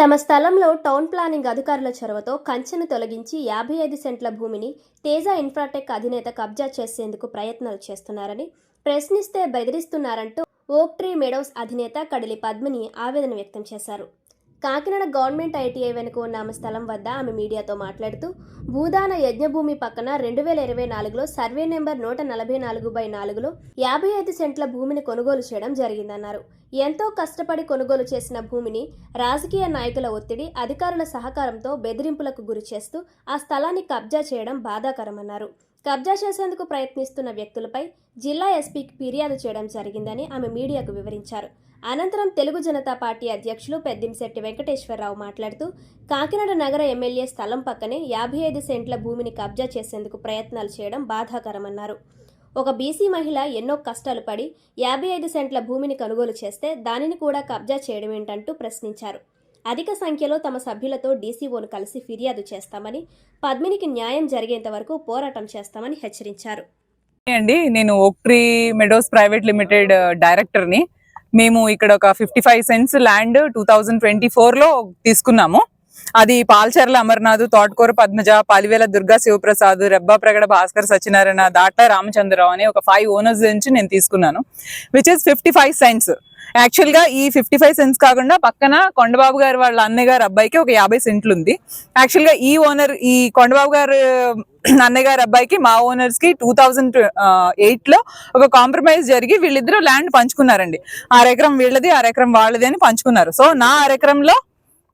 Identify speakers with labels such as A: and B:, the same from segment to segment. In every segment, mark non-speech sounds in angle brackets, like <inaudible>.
A: తమ స్థలంలో town planning అధికారుల చొరవతో కంచెను తొలగించి యాభై ఐదు సెంట్ల భూమిని తేజ ఇన్ఫ్రాటెక్ అధినేత కబ్జా చేసేందుకు ప్రయత్నాలు చేస్తున్నారని ప్రశ్నిస్తే బెదిరిస్తున్నారంటూ ఓక్ ట్రీ మెడోస్ అధినేత కడిలి పద్మిని ఆవేదన వ్యక్తం చేశారు. కాకినాడ గవర్నమెంట్ ఐటీఐ వెనుక ఉన్న ఆమె స్థలం వద్ద ఆమె మీడియాతో మాట్లాడుతూ భూదాన యజ్ఞభూమి పక్కన రెండు వేల ఇరవై నాలుగులో సర్వే నెంబర్ నూట నలభై నాలుగు బై నాలుగులో యాభై ఐదు సెంట్ల భూమిని కొనుగోలు చేయడం జరిగిందన్నారు. ఎంతో కష్టపడి కొనుగోలు చేసిన భూమిని రాజకీయ నాయకుల ఒత్తిడి అధికారుల సహకారంతో బెదిరింపులకు గురి చేస్తూ ఆ స్థలాన్ని కబ్జా చేయడం బాధాకరమన్నారు. కబ్జా చేసేందుకు ప్రయత్నిస్తున్న వ్యక్తులపై జిల్లా ఎస్పీకి ఫిర్యాదు చేయడం జరిగిందని ఆమె మీడియాకు వివరించారు. అనంతరం తెలుగు జనతా పార్టీ అధ్యక్షులు పెద్దింశెట్టి వెంకటేశ్వరరావు మాట్లాడుతూ కాకినాడ నగర ఎమ్మెల్యే స్థలం పక్కనే యాభై ఐదు సెంట్ల భూమిని కబ్జా చేసేందుకు ప్రయత్నాలు చేయడం బాధాకరమన్నారు. ఒక బీసీ మహిళ ఎన్నో కష్టాలు పడి యాభై ఐదు సెంట్ల భూమిని కొనుగోలు చేస్తే దానిని కూడా కబ్జా చేయడం ఏంటంటూ ప్రశ్నించారు. అధిక సంఖ్యలో తమ సభ్యులతో డీసీఓను కలిసి ఫిర్యాదు చేస్తామని పద్మినికి న్యాయం జరిగేంత వరకు పోరాటం చేస్తామని హెచ్చరించారు.
B: అండి నేను ఓక్ట్రీ మెడోస్ ప్రైవేట్ లిమిటెడ్ డైరెక్టర్ని మేము ఇక్కడ ఒక fifty five cents land two thousand twenty ఫోర్లో తీసుకున్నాము. అది పాల్చర్ల అమర్నాథ్ తోటకూర పద్మజ పాలివేల దుర్గా శివప్రసాద్ రెబ్బా ప్రగడ భాస్కర్ సత్యనారాయణ దాట రామచంద్రరావు అని ఒక ఫైవ్ ఓనర్స్ నుంచి నేను తీసుకున్నాను which is fifty five cents యాక్చువల్గా ఈ ఫిఫ్టీ ఫైవ్ సెంట్స్ కాకుండా పక్కన కొండబాబు గారు వాళ్ళ అన్నయ్య గారు అబ్బాయికి ఒక యాభై సెంట్లు ఉంది. యాక్చువల్గా ఈ ఓనర్ ఈ కొండబాబు గారు <clears throat> అన్నయ్య గారి అబ్బాయికి మా ఓనర్స్కి టూ థౌజండ్ ఎయిట్లో ఒక కాంప్రమైజ్ జరిగి వీళ్ళిద్దరూ ల్యాండ్ పంచుకున్నారండి. అరెకరం వీళ్ళది అరెకరం వాళ్ళది అని పంచుకున్నారు. సో నా అరెకరంలో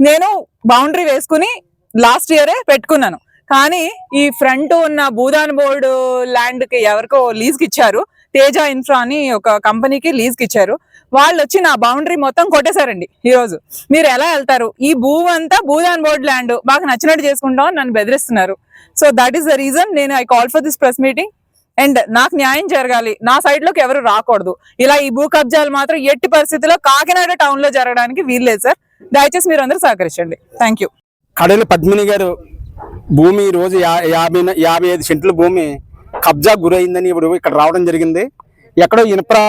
B: నేను బౌండరీ వేసుకుని లాస్ట్ ఇయరే పెట్టుకున్నాను. కానీ ఈ ఫ్రంట్ ఉన్న భూదాన్ బోర్డు ల్యాండ్కి ఎవరికో లీజ్కి ఇచ్చారు. తేజ ఇన్ఫ్రా అని ఒక కంపెనీకి లీజ్కి ఇచ్చారు. వాళ్ళు వచ్చి నా బౌండరీ మొత్తం కొట్టేశారండి ఈ రోజు. మీరు ఎలా వెళ్తారు? ఈ భూ అంతా భూదాన్ బోర్డు ల్యాండ్ బాగా నచ్చినట్టు చేసుకుంటాం అని నన్ను బెదిరిస్తున్నారు. So that is the reason నేను I call for this press meeting and నాకు న్యాయం జరగాలి. నా సైడ్లోకి ఎవరు రాకూడదు. ఇలా ఈ భూ కబ్జాలు మాత్రం ఎట్టి పరిస్థితిలో కాకినాడ టౌన్లో జరగడానికి వీల్లేదు సార్. దయచేసి మీరు అందరూ సహకరించండి. థ్యాంక్ యూ
C: కడలి పద్మిని గారు భూమి రోజు యా- యాభై యాభై ఐదు సెంట్ల భూమి కబ్జా గురైందని ఇప్పుడు ఇక్కడ రావడం జరిగింది. ఎక్కడో ఇనప్రా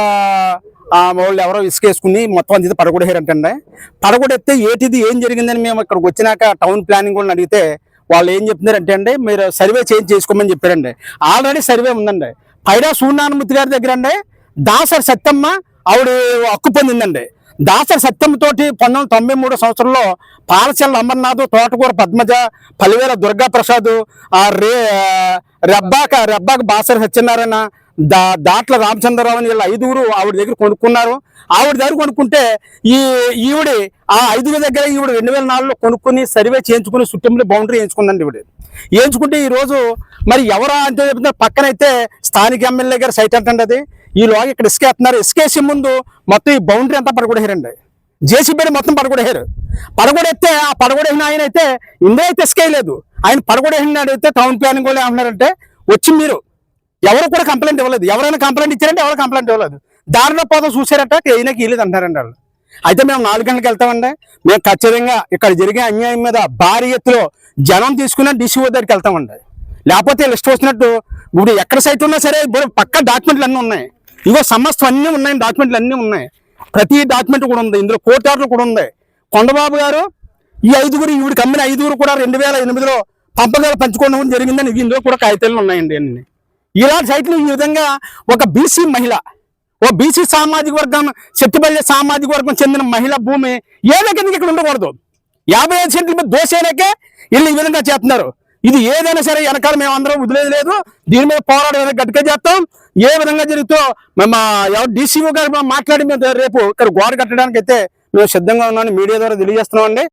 C: ఆ వాళ్ళు ఎవరో ఇసుకేసుకుని మొత్తం అంతా పడగొడేయారంటండి పడగొడెత్తే ఏటిది ఏం జరిగిందని మేము ఇక్కడికి వచ్చినాక టౌన్ ప్లానింగ్ వాళ్ళని అడిగితే వాళ్ళు ఏం చెప్తున్నారంటే అండి మీరు సర్వే చేంజ్ చేసుకోమని చెప్పారండి. ఆల్రెడీ సర్వే ఉందండి. పైరా సూర్యనారాయణమూర్తి గారి దగ్గర అండి దాసరి సత్యమ్మ ఆవిడ హక్కు పొందిందండి. దాసరి సత్యమ్మతోటి పంతొమ్మిది వందల తొంభై మూడో సంవత్సరంలో పాలచెల్ల అమర్నాథ్ తోటకూర పద్మజ పలివేల దుర్గా ప్రసాద్ ఆ రే రెబ్బాక రెబ్బాక బాసరి సత్యనారాయణ దా దాట్ల రామచంద్రరావు అని వీళ్ళ ఐదుగురు ఆవిడ దగ్గర కొనుక్కున్నారు. ఆవిడ దగ్గర కొనుక్కుంటే ఈ ఈవిడ ఆ ఐదుగురు దగ్గర ఈవిడ రెండు వేల నాలుగులో కొనుక్కుని సర్వే చేయించుకుని సుట్టంలో బౌండరీ వేయించుకుందండి ఈవిడ. వేయించుకుంటే ఈరోజు మరి ఎవరా అంటే చెప్తున్నారు పక్కనైతే స్థానిక ఎమ్మెల్యే గారు సైట్ అంటే అది. ఈ లోగా ఇక్కడ ఇసుకేస్తున్నారు ఇసుకేసే ముందు మొత్తం ఈ బౌండరీ అంతా పడగొడేరండి జేసీబీ మొత్తం పడగొడేశారు పడగొడేస్తే ఆ పడగొడేసిన ఆయన అయితే ఇందే అయితే ఇసుకేయలేదు ఆయన పడగొడేసిన అడిగితే టౌన్ ప్లానింగ్ వాళ్ళు ఏమంటున్నారంటే వచ్చి మీరు ఎవరు కూడా కంప్లైంట్ ఇవ్వలేదు. ఎవరైనా కంప్లైంట్ ఇచ్చారంటే ఎవరు కంప్లైంట్ ఇవ్వలేదు. దారిలో పోదాం చూసారంట ఈయనకి ఇల్లేదు అంటారండి వాళ్ళు. అయితే మేము నాలుగు గంటలకు వెళ్తామండి. మేము ఖచ్చితంగా ఇక్కడ జరిగే అన్యాయం మీద భారీ ఎత్తులో జనం తీసుకున్న డిసిఓ దగ్గరికి వెళ్తామండి. లేకపోతే లిస్ట్ వచ్చినట్టు ఇప్పుడు ఎక్కడ సైట్ ఉన్నా సరే ఇప్పుడు పక్క డాక్యుమెంట్లు అన్నీ ఉన్నాయి. ఇగో సమస్త అన్నీ ఉన్నాయి డాక్యుమెంట్లు అన్నీ ఉన్నాయి. ప్రతి డాక్యుమెంట్ కూడా ఉంది. ఇందులో కోర్టు ఆర్డర్ కూడా ఉంది. కొండబాబు గారు ఈ ఐదుగురు ఈవిడి కమ్మిన ఐదుగురు కూడా రెండు వేల ఎనిమిదిలో పంపగా పంచుకోవడం జరిగిందని ఇందులో కూడా కాగితాలు ఉన్నాయండి అన్నీ. ఇలాంటి సైట్లు ఈ విధంగా ఒక బీసీ మహిళ ఓ బీసీ సామాజిక వర్గం శక్తిపల్లి సామాజిక వర్గం చెందిన మహిళ భూమి ఏ విధంగా ఇక్కడ ఉండకూడదు. యాభై ఐదు సెంట్ల మీద దోసేనకే వీళ్ళు ఈ విధంగా చేస్తున్నారు. ఇది ఏదైనా సరే వెనకాల మేము అందరం వదిలేదు లేదు. దీని మీద పోరాటం ఏదైనా గట్టిగా చేస్తాం. ఏ విధంగా జరుగుతో మేము ఎవరు డీసీఓ గారు మాట్లాడి మేము రేపు ఇక్కడ గోడ కట్టడానికి అయితే మేము సిద్ధంగా ఉన్నామని మీడియా ద్వారా తెలియజేస్తున్నాం అండి